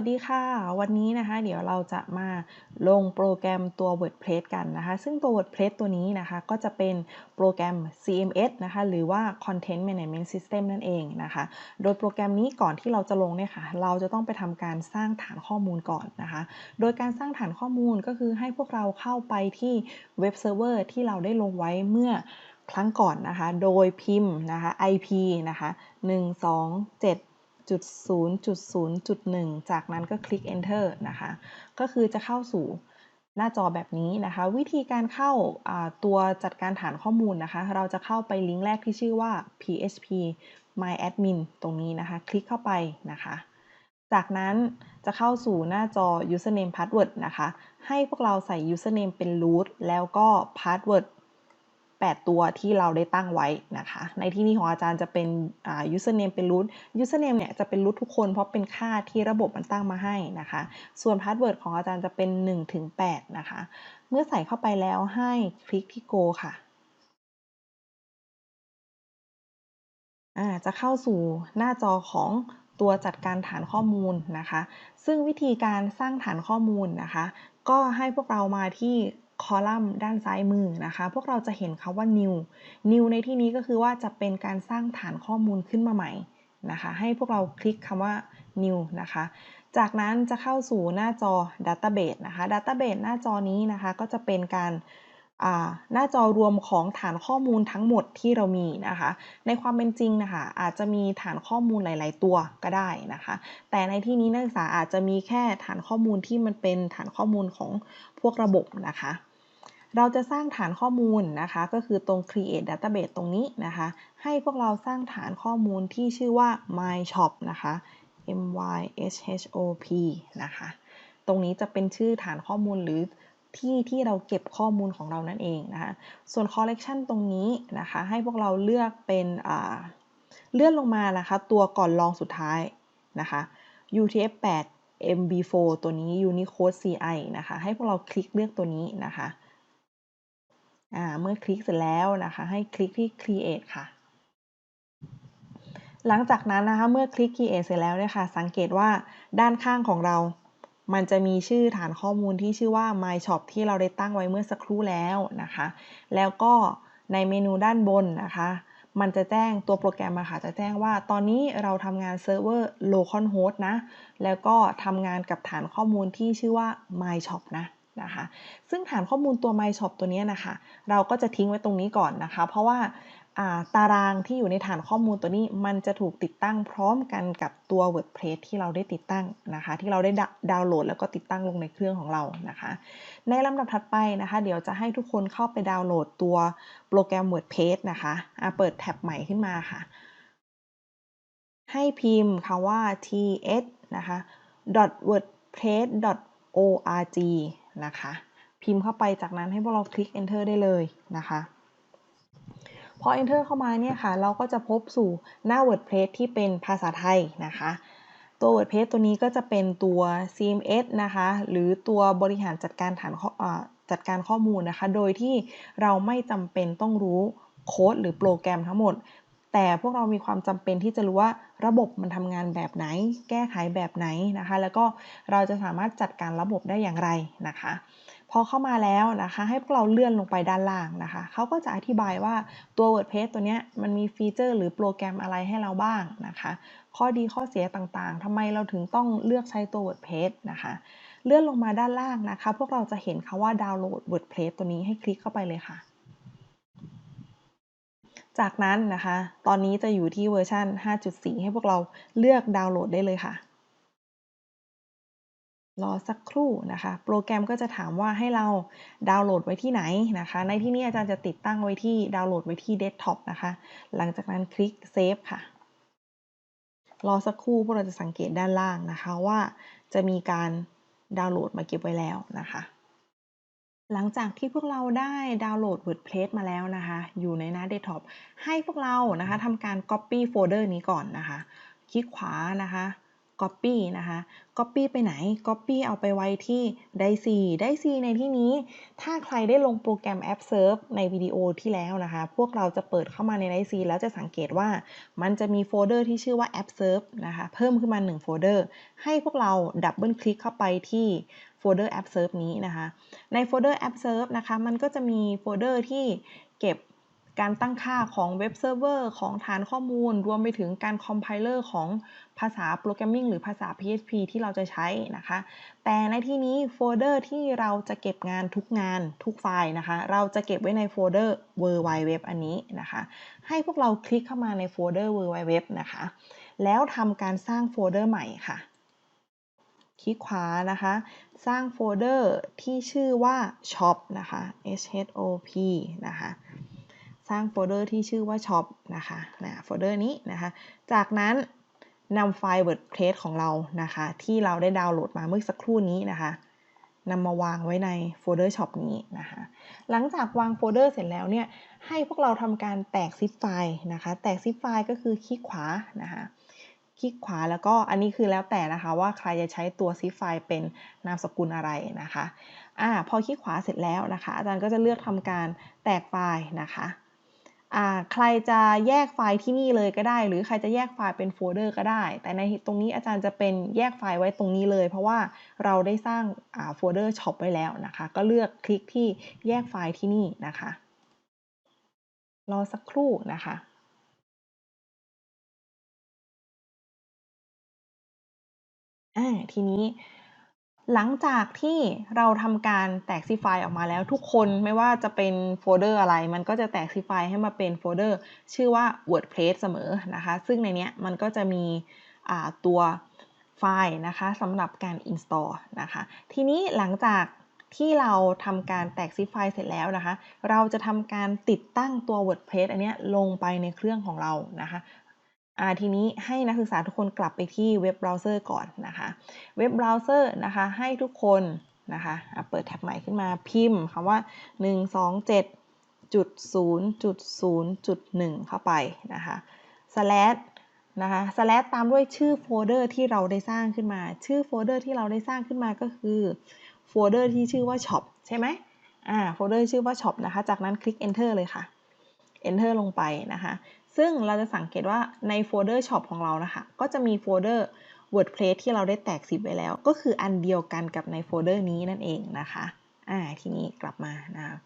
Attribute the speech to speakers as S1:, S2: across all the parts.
S1: วัสดีค่ะ วันนี้นะคะ เดี๋ยวเราจะมาลงโปรแกรมตัว WordPress กันนะคะ ซึ่งตัว WordPress ตัวนี้นะคะก็จะเป็นโปรแกรม CMS นะคะ หรือว่า Content Management System นั่นเองนะคะ โดยโปรแกรมนี้ก่อนที่เราจะลงเนี่ยค่ะ เราจะต้องไปทำการสร้างฐานข้อมูลก่อนนะคะ โดยการสร้างฐานข้อมูลก็คือให้พวกเราเข้าไปที่เว็บเซิร์ฟเวอร์ที่เราได้ลงไว้เมื่อครั้งก่อนนะคะ โดยพิมพ์นะคะ IP นะคะ1 2 7 0.0.1 จากนั้นก็คลิก enter นะคะ ก็คือจะเข้าสู่หน้าจอแบบนี้นะคะ วิธีการเข้าตัวจัดการฐานข้อมูลนะคะ เราจะเข้าไปลิงก์แรกที่ชื่อว่า php my admin ตรงนี้นะคะ คลิกเข้าไปนะคะ จากนั้นจะเข้าสู่หน้าจอ username password นะคะ ให้พวกเราใส่ username เป็น root แล้วก็ password 8 ตัวที่เราได้ตั้งไว้นะคะ ในที่นี้ของอาจารย์จะเป็น username เป็น root username เนี่ยจะเป็น root ทุกคนเพราะเป็นค่าที่ระบบมันตั้งมาให้นะคะ ส่วน password ของอาจารย์จะเป็น1ถึง8นะคะ เมื่อใส่เข้าไปแล้วให้คลิกที่ go ค่ะจะเข้าสู่หน้าจอของตัวจัดการฐานข้อมูลนะคะ ซึ่งวิธีการสร้างฐานข้อมูลนะคะ ก็ให้พวกเรามาที่ คอลัมน์ด้านซ้ายมือนะคะ พวกเราจะเห็นคาว่า new new ในที่นี้ก็คือว่าจะเป็นการสร้างฐานข้อมูลขึ้นมาใหม่นะคะ ให้พวกเราคลิกคำว่า new นะคะ จากนั้นจะเข้าสู่หน้าจอ database นะคะ database หน้าจอนี้นะคะก็จะเป็นการหน้าจอรวมของฐานข้อมูลทั้งหมดที่เรามีนะคะ ในความเป็นจริงนะคะอาจจะมีฐานข้อมูลหลาย ๆ ตัวก็ได้นะคะ แต่ในที่นี้นักศึกษาอาจจะมีแค่ฐานข้อมูลที่มันเป็นฐานข้อมูลของพวกระบบนะคะ เราจะสร้างฐานข้อมูลนะคะ ก็คือตรง create database ตรงนี้นะคะ ให้พวกเราสร้างฐานข้อมูลที่ชื่อว่า my shop นะคะ m y s h o p นะคะ ตรงนี้จะเป็นชื่อฐานข้อมูลหรือที่ที่เราเก็บข้อมูลของเรานั่นเองนะคะ ส่วน collection ตรงนี้นะคะ ให้พวกเราเลือกเป็นเลื่อนลงมานะคะ ตัวก่อนรองสุดท้ายนะคะ UTF-8 MB4 ตัวนี้ Unicode CI นะคะ ให้พวกเราคลิกเลือกตัวนี้นะคะ เมื่อคลิกเสร็จแล้วนะคะให้คลิกที่ create ค่ะ หลังจากนั้นนะคะเมื่อคลิก create เสร็จแล้วเนี่ยค่ะสังเกตว่าด้านข้างของเรา มันจะมีชื่อฐานข้อมูลที่ชื่อว่า my shop ที่เราได้ตั้งไว้เมื่อสักครู่แล้วนะคะ แล้วก็ในเมนูด้านบนนะคะ มันจะแจ้งตัวโปรแกรมมาค่ะจะแจ้งว่าตอนนี้เราทำงานเซิร์ฟเวอร์ localhost นะ แล้วก็ทำงานกับฐานข้อมูลที่ชื่อว่า my shop นะ นะคะ ซึ่งฐานข้อมูลตัว My Shop ตัวนี้นะคะ เราก็จะทิ้งไว้ตรงนี้ก่อนนะคะ เพราะว่าตารางที่อยู่ในฐานข้อมูลตัวนี้ มันจะถูกติดตั้งพร้อมกันกับตัว WordPress ที่เราได้ติดตั้งนะคะ ที่เราได้ดาวน์โหลดแล้วก็ติดตั้งลงในเครื่องของเรานะคะ ในลำดับถัดไปนะคะ เดี๋ยวจะให้ทุกคนเข้าไปดาวน์โหลดตัวโปรแกรม WordPress นะคะเปิดแท็บใหม่ขึ้นมาค่ะ ให้พิมพ์คำว่า ts นะคะ wordpress org นะคะ พิมพ์เข้าไปจากนั้นให้พวกเราคลิก enter ได้เลยนะคะพอ enter เข้ามาเนี่ยค่ะ เราก็จะพบสู่หน้า WordPress ที่เป็นภาษาไทยนะคะ ตัว WordPress ตัวนี้ก็จะเป็นตัว CMS นะคะ หรือตัวบริหารจัดการฐานจัดการข้อมูลนะคะ โดยที่เราไม่จำเป็นต้องรู้โค้ดหรือโปรแกรมทั้งหมด แต่พวกเรามีความจำเป็นที่จะรู้ว่าระบบมันทำงานแบบไหน แก้ไขแบบไหนนะคะ แล้วก็เราจะสามารถจัดการระบบได้อย่างไรนะคะ พอเข้ามาแล้วนะคะ ให้พวกเราเลื่อนลงไปด้านล่างนะคะเขาก็จะอธิบายว่าตัว WordPress ตัวนี้มันมีฟีเจอร์ หรือโปรแกรมอะไรให้เราบ้างนะคะ ข้อดีข้อเสียต่างๆทำไมเราถึงต้องเลือกใช้ตัว WordPress นะคะเลื่อนลงมาด้านล่างนะคะ พวกเราจะเห็นคาว่าดาวน์โหลด WordPress ตัวนี้ให้คลิกเข้าไปเลยค่ะ จากนั้นนะคะ ตอนนี้จะอยู่ที่เวอร์ชัน5.4 ให้พวกเราเลือกดาวน์โหลดได้เลยค่ะ รอสักครู่นะคะ โปรแกรมก็จะถามว่าให้เราดาวน์โหลดไว้ที่ไหนนะคะ ในที่นี้อาจารย์จะติดตั้งไว้ที่ดาวน์โหลดไว้ที่เดสก์ท็อปนะคะ หลังจากนั้นคลิกเซฟค่ะ รอสักครู่พวกเราจะสังเกตด้านล่างนะคะว่าจะมีการดาวน์โหลดมาเก็บไว้แล้วนะคะ หลังจากที่พวกเราได้ดาวน์โหลด WordPress มาแล้วนะคะ อยู่ในหน้าเดสก์ท็อปให้พวกเรานะคะทำการ Copy โฟลเดอร์นี้ก่อนนะคะ คลิกขวานะคะ copy นะคะ copy ไปไหน copy เอาไปไว้ที่ d i c e d i c e ในที่นี้ ถ้าใครได้ลงโปรแกรม App Serve ในวิดีโอที่แล้วนะคะ พวกเราจะเปิดเข้ามาใน d i c e แล้วจะสังเกตว่ามันจะมีโฟลเดอร์ที่ชื่อว่า App Serve นะคะ เพิ่มขึ้นมา 1 โฟลเดอร์ ให้พวกเราดับเบิลคลิกเข้าไปที่ โฟลเดอร์ App Serve นี้นะคะ ในโฟลเดอร์ App Serve นะคะ มันก็จะมีโฟลเดอร์ที่เก็บการตั้งค่าของเว็บเซิร์ฟเวอร์ของฐานข้อมูล รวมไปถึงการคอมไพเลอร์ของภาษาโปรแกรมมิ่งหรือภาษา PHP ที่เราจะใช้นะคะ แต่ในที่นี้โฟลเดอร์ที่เราจะเก็บงานทุกงานทุกไฟล์นะคะ เราจะเก็บไว้ในโฟลเดอร์ w w w อันนี้นะคะ ให้พวกเราคลิกเข้ามาในโฟลเดอร์ w w w นะคะ แล้วทำการสร้างโฟลเดอร์ใหม่ค่ะ คลิกขวานะคะ สร้างโฟลเดอร์ที่ชื่อว่า shop นะคะ s h o p นะคะ สร้างโฟลเดอร์ที่ชื่อว่า shop นะคะนะโฟลเดอร์นี้นะคะ จากนั้นนำไฟล์ WordPress ของเรานะคะ ที่เราได้ดาวน์โหลดมาเมื่อสักครู่นี้นะคะนำมาวางไว้ในโฟลเดอร์ shop นี้นะคะ หลังจากวางโฟลเดอร์เสร็จแล้วเนี่ย ให้พวกเราทำการแตกซิปไฟล์นะคะ แตกซิปไฟล์ก็คือคลิกขวานะคะ คลิกขวาแล้วก็อันนี้คือแล้วแต่นะคะว่าใครจะใช้ตัวซิปไฟล์เป็นนามสกุลอะไรนะคะอ่าพอคลิกขวาเสร็จแล้วนะคะ อาจารย์ก็จะเลือกทำการแตกไฟล์นะคะอ่าใครจะแยกไฟล์ที่นี่เลยก็ได้ หรือใครจะแยกไฟล์เป็นโฟลเดอร์ก็ได้ แต่ในตรงนี้อาจารย์จะเป็นแยกไฟล์ไว้ตรงนี้เลย เพราะว่าเราได้สร้างอ่าโฟลเดอร์ช็อปไว้แล้วนะคะ ก็เลือกคลิกที่แยกไฟล์ที่นี่นะคะ รอสักครู่นะคะ อ่าทีนี้หลังจากที่เราทำการแตกซีไฟล์ออกมาแล้วทุกคนไม่ว่าจะเป็นโฟลเดอร์อะไร มันก็จะแตกซีไฟล์ให้มาเป็นโฟลเดอร์ชื่อว่า WordPress เสมอนะคะ ซึ่งในนี้มันก็จะมีตัวไฟล์นะคะสำหรับการ install นะคะ ทีนี้หลังจากที่เราทำการแตกซีไฟล์เสร็จแล้วนะคะ เราจะทำการติดตั้งตัว WordPress อันนี้ลงไปในเครื่องของเรานะคะ ทีนี้ให้นักศึกษาทุกคนกลับไปที่เว็บเบราว์เซอร์ก่อนนะคะ เว็บเบราว์เซอร์นะคะให้ทุกคนนะคะเปิดแท็บใหม่ขึ้นมาพิมพ์คำว่า 127จุด0จุด0จุด1เข้าไปนะคะ slash นะคะ slash ตามด้วยชื่อโฟลเดอร์ที่เราได้สร้างขึ้นมา ชื่อโฟลเดอร์ที่เราได้สร้างขึ้นมาก็คือโฟลเดอร์ที่ชื่อว่า shop ใช่ไหมอ่าโฟลเดอร์ชื่อว่า shop นะคะ จากนั้นคลิก enter เลยค่ะ enter ลงไปนะคะ ซึ่งเราจะสังเกตว่าในโฟลเดอร์ shop ของเรานะคะ ก็จะมีโฟลเดอร์ WordPress ที่เราได้แตกซิปไว้แล้ว ก็คืออันเดียวกันกับในโฟลเดอร์นี้นั่นเองนะคะอ่าทีนี้กลับมานะคะ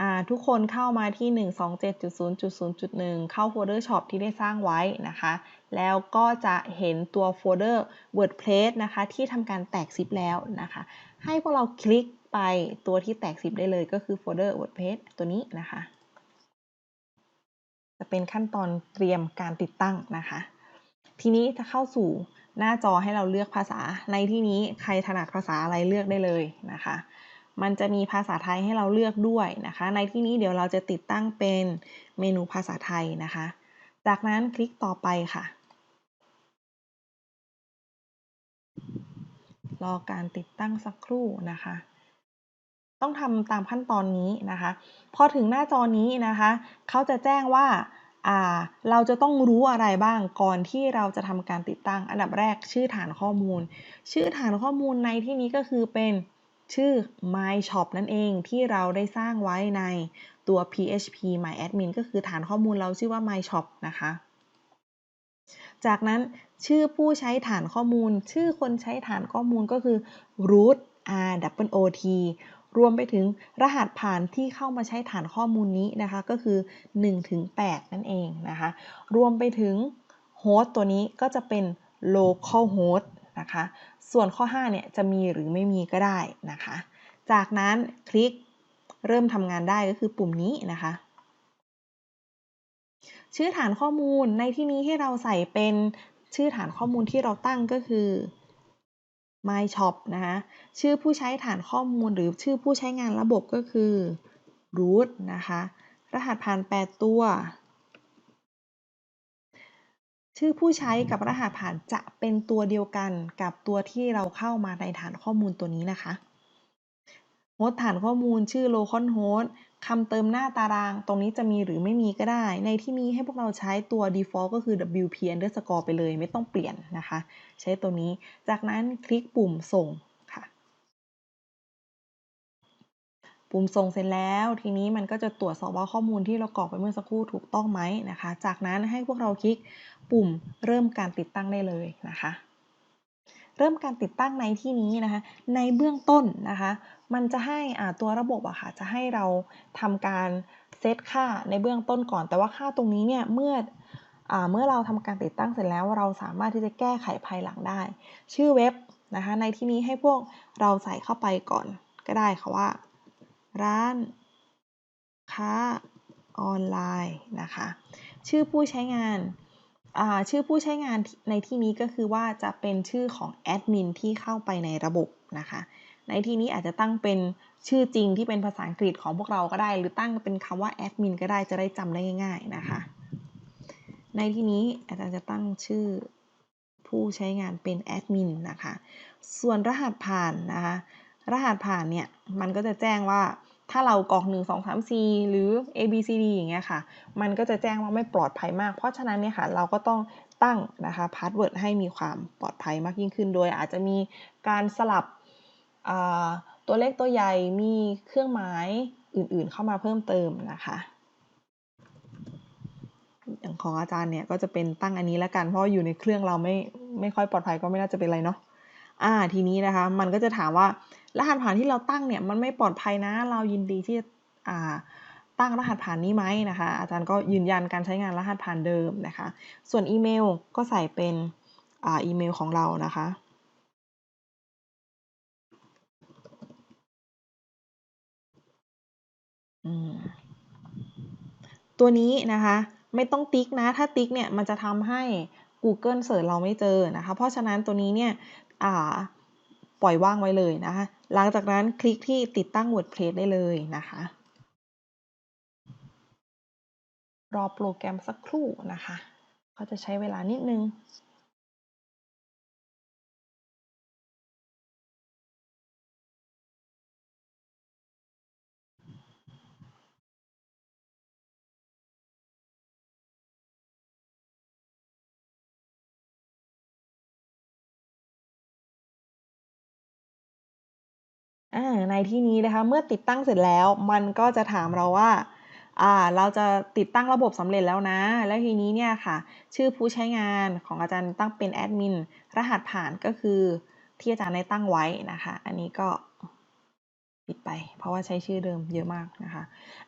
S1: อ่าทุกคนเข้ามาที่ 127.0.0.1 เข้าโฟลเดอร์ shop ที่ได้สร้างไว้นะคะ แล้วก็จะเห็นตัวโฟลเดอร์ WordPress นะคะ ที่ทำการแตกซิปแล้วนะคะ ให้พวกเราคลิกไปตัวที่แตกซิปได้เลยก็คือโฟลเดอร์ WordPress ตัวนี้นะคะ จะเป็นขั้นตอนเตรียมการติดตั้งนะคะ ทีนี้ถ้าเข้าสู่หน้าจอให้เราเลือกภาษา ในที่นี้ใครถนัดภาษาอะไรเลือกได้เลยนะคะ มันจะมีภาษาไทยให้เราเลือกด้วยนะคะ ในที่นี้เดี๋ยวเราจะติดตั้งเป็นเมนูภาษาไทยนะคะ จากนั้นคลิกต่อไปค่ะ รอการติดตั้งสักครู่นะคะ ต้องทำตามขั้นตอนนี้นะคะ พอถึงหน้าจอนี้นะคะเขาจะแจ้งว่าเราจะต้องรู้อะไรบ้างก่อนที่เราจะทำการติดตั้ง อันดับแรกชื่อฐานข้อมูล ชื่อฐานข้อมูลในที่นี้ก็คือเป็นชื่อ my shop นั่นเองที่เราได้สร้างไว้ในตัว php my admin ก็คือฐานข้อมูลเราชื่อว่า my shop นะคะ จากนั้นชื่อผู้ใช้ฐานข้อมูล ชื่อคนใช้ฐานข้อมูลก็คือ root r w o t รวมไปถึงรหัสผ่านที่เข้ามาใช้ฐานข้อมูลนี้นะคะก็คือ1ถึง8นั่นเองนะคะรวมไปถึงโฮสต์ตัวนี้ก็จะเป็น local host นะคะส่วนข้อ5เนี่ยจะมีหรือไม่มีก็ได้นะคะจากนั้นคลิกเริ่มทำงานได้ก็คือปุ่มนี้นะคะชื่อฐานข้อมูลในที่นี้ให้เราใส่เป็นชื่อฐานข้อมูลที่เราตั้งก็คือ My Shop นะคะชื่อผู้ใช้ฐานข้อมูลหรือชื่อผู้ใช้งานระบบก็คือ root นะคะรหัสผ่าน 8 ตัว ชื่อผู้ใช้กับรหัสผ่านจะเป็นตัวเดียวกันกับตัวที่เราเข้ามาในฐานข้อมูลตัวนี้นะคะโฮสต์ฐานข้อมูลชื่อ localhost คำเติมหน้าตารางตรงนี้จะมีหรือไม่มีก็ได้ ในที่นี้ให้พวกเราใช้ตัว default ก็คือ wp underscore ไปเลยไม่ต้องเปลี่ยนนะคะ ใช้ตัวนี้ จากนั้นคลิกปุ่มส่งค่ะ ปุ่มส่งเสร็จแล้ว ทีนี้มันก็จะตรวจสอบว่าข้อมูลที่เรากรอกไปเมื่อสักครู่ถูกต้องไหมนะคะ จากนั้นให้พวกเราคลิกปุ่มเริ่มการติดตั้งได้เลยนะคะ เริ่มการติดตั้งในที่นี้นะคะ ในเบื้องต้นนะคะ มันจะให้ตัวระบบอะค่ะจะให้เราทำการเซตค่าในเบื้องต้นก่อน แต่ว่าค่าตรงนี้เนี่ยเมื่ออเมื่อเราทำการติดตั้งเสร็จแล้ว เราสามารถที่จะแก้ไขภายหลังได้ ชื่อเว็บนะคะในที่นี้ให้พวกเราใส่เข้าไปก่อนก็ได้ค่ะว่า ร้านค้าออนไลน์นะคะ ชื่อผู้ใช้งานชื่อผู้ใช้งานในที่นี้ก็คือว่าจะเป็นชื่อของแอดมินที่เข้าไปในระบบนะคะ ในที่นี้อาจจะตั้งเป็นชื่อจริงที่เป็นภาษาอังกฤษของพวกเราก็ได้ หรือตั้งเป็นคำว่าแอดมินก็ได้จะได้จำได้ง่าย ๆ นะคะ ในที่นี้อาจารย์จะตั้งชื่อผู้ใช้งานเป็นแอดมินนะคะ ส่วนรหัสผ่านนะคะ รหัสผ่านเนี่ย มันก็จะแจ้งว่าถ้าเรากรอก1 2 3 4 หรือ A B C D อย่างเงี้ยค่ะ มันก็จะแจ้งว่าไม่ปลอดภัยมาก เพราะฉะนั้นเนี่ยค่ะ เราก็ต้องตั้งนะคะพาสเวิร์ดให้มีความปลอดภัยมากยิ่งขึ้น โดยอาจจะมีการสลับ ตัวเลขตัวใหญ่มีเครื่องหมายอื่นๆเข้ามาเพิ่มเติมนะคะ อย่างของอาจารย์เนี่ยก็จะเป็นตั้งอันนี้แล้วกันเพราะอยู่ในเครื่องเราไม่ไม่ค่อยปลอดภัยก็ไม่น่าจะเป็นไรเนาะอ่าทีนี้นะคะมันก็จะถามว่ารหัสผ่านที่เราตั้งเนี่ยมันไม่ปลอดภัยนะ เรายินดีที่จะตั้งรหัสผ่านนี้ไหมนะคะ อาจารย์ก็ยืนยันการใช้งานรหัสผ่านเดิมนะคะ ส่วนอีเมลก็ใส่เป็นออีเมลของเรานะคะ ตัวนี้นะคะไม่ต้องติ๊กนะ ถ้าติ๊กเนี่ยมันจะทำให้ Google เสิร์ชเราไม่เจอนะคะ เพราะฉะนั้นตัวนี้เนี่ยปล่อยว่างไว้เลยนะคะ หลังจากนั้นคลิกที่ติดตั้ง WordPress ได้เลยนะคะ รอโปรแกรมสักครู่นะคะก็จะใช้เวลานิดนึง ในที่นี้นะคะเมื่อติดตั้งเสร็จแล้วมันก็จะถามเราว่าเราจะติดตั้งระบบสำเร็จแล้วนะ แล้วทีนี้เนี่ยค่ะ ชื่อผู้ใช้งานของอาจารย์ตั้งเป็นแอดมินรหัสผ่านก็คือที่อาจารย์ได้ตั้งไว้นะคะ อันนี้ก็ปิดไป เพราะว่าใช้ชื่อเดิมเยอะมากนะคะ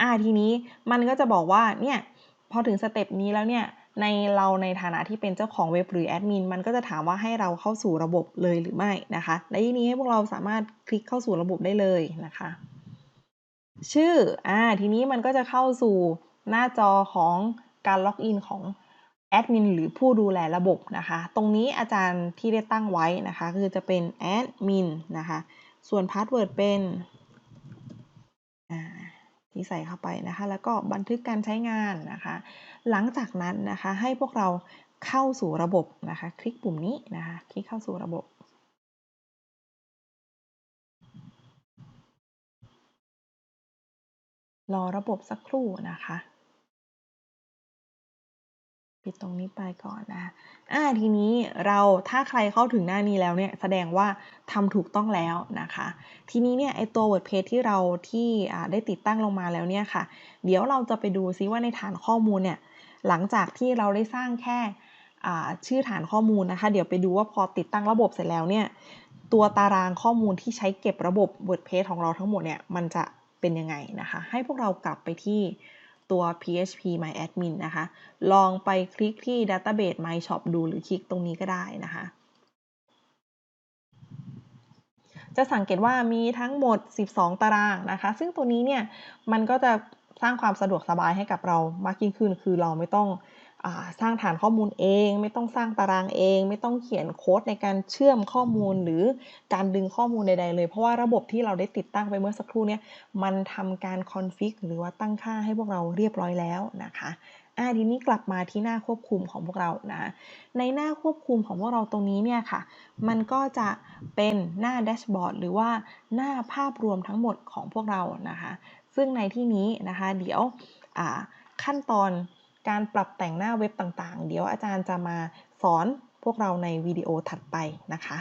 S1: อ่าทีนี้มันก็จะบอกว่าเนี่ยพอถึงสเต็ปนี้แล้วเนี่ย ในเราในฐานะที่เป็นเจ้าของเว็บหรือแอดมินมันก็จะถามว่าให้เราเข้าสู่ระบบเลยหรือไม่นะคะในที่นี้ให้พวกเราสามารถคลิกเข้าสู่ระบบได้เลยนะคะ ชื่ออ่าทีนี้มันก็จะเข้าสู่หน้าจอของการล็อกอินของแอดมินหรือผู้ดูแลระบบนะคะ ตรงนี้อาจารย์ที่ได้ตั้งไว้นะคะคือจะเป็นแอดมินนะคะ ส่วนพาสเวิร์ดเป็นอ่า ที่ใส่เข้าไปนะคะ แล้วก็บันทึกการใช้งานนะคะ หลังจากนั้นนะคะให้พวกเราเข้าสู่ระบบนะคะ คลิกปุ่มนี้นะคะ คลิกเข้าสู่ระบบรอระบบสักครู่นะคะ ปิดตรงนี้ไปก่อนนะอ่าทีนี้เราถ้าใครเข้าถึงหน้านี้แล้วเนี่ยแสดงว่าทำถูกต้องแล้วนะคะ ทีนี้เนี่ยไอตัว WordPress ที่เราที่ได้ติดตั้งลงมาแล้วเนี่ยค่ะ เดี๋ยวเราจะไปดูซิว่าในฐานข้อมูลเนี่ยหลังจากที่เราได้สร้างแค่ชื่อฐานข้อมูลนะคะ เดี๋ยวไปดูว่าพอติดตั้งระบบเสร็จแล้วเนี่ยตัวตารางข้อมูลที่ใช้เก็บระบบ WordPress ของเราทั้งหมดเนี่ยมันจะเป็นยังไงนะคะ ให้พวกเรากลับไปที่ ตัว php my admin นะคะ ลองไปคลิกที่ database my shop ดูหรือคลิกตรงนี้ก็ได้นะคะ จะสังเกตว่ามีทั้งหมด 12 ตารางนะคะ ซึ่งตัวนี้เนี่ย มันก็จะสร้างความสะดวกสบายให้กับเรามากยิ่งขึ้น คือเราไม่ต้อง สร้างฐานข้อมูลเอง ไม่ต้องสร้างตารางเอง ไม่ต้องเขียนโค้ดในการเชื่อมข้อมูลหรือการดึงข้อมูลใดๆเลย เพราะว่าระบบที่เราได้ติดตั้งไปเมื่อสักครู่นี้มันทำการคอนฟิกหรือว่าตั้งค่าให้พวกเราเรียบร้อยแล้วนะคะอ่าทีนี้กลับมาที่หน้าควบคุมของพวกเรานะในหน้าควบคุมของพวกเราตรงนี้เนี่ยค่ะ มันก็จะเป็นหน้าแดชบอร์ดหรือว่าหน้าภาพรวมทั้งหมดของพวกเรานะคะ ซึ่งในที่นี้นะคะ เดี๋ยวขั้นตอน การปรับแต่งหน้าเว็บต่างๆ เดี๋ยวอาจารย์จะมาสอนพวกเราในวิดีโอถัดไปนะคะ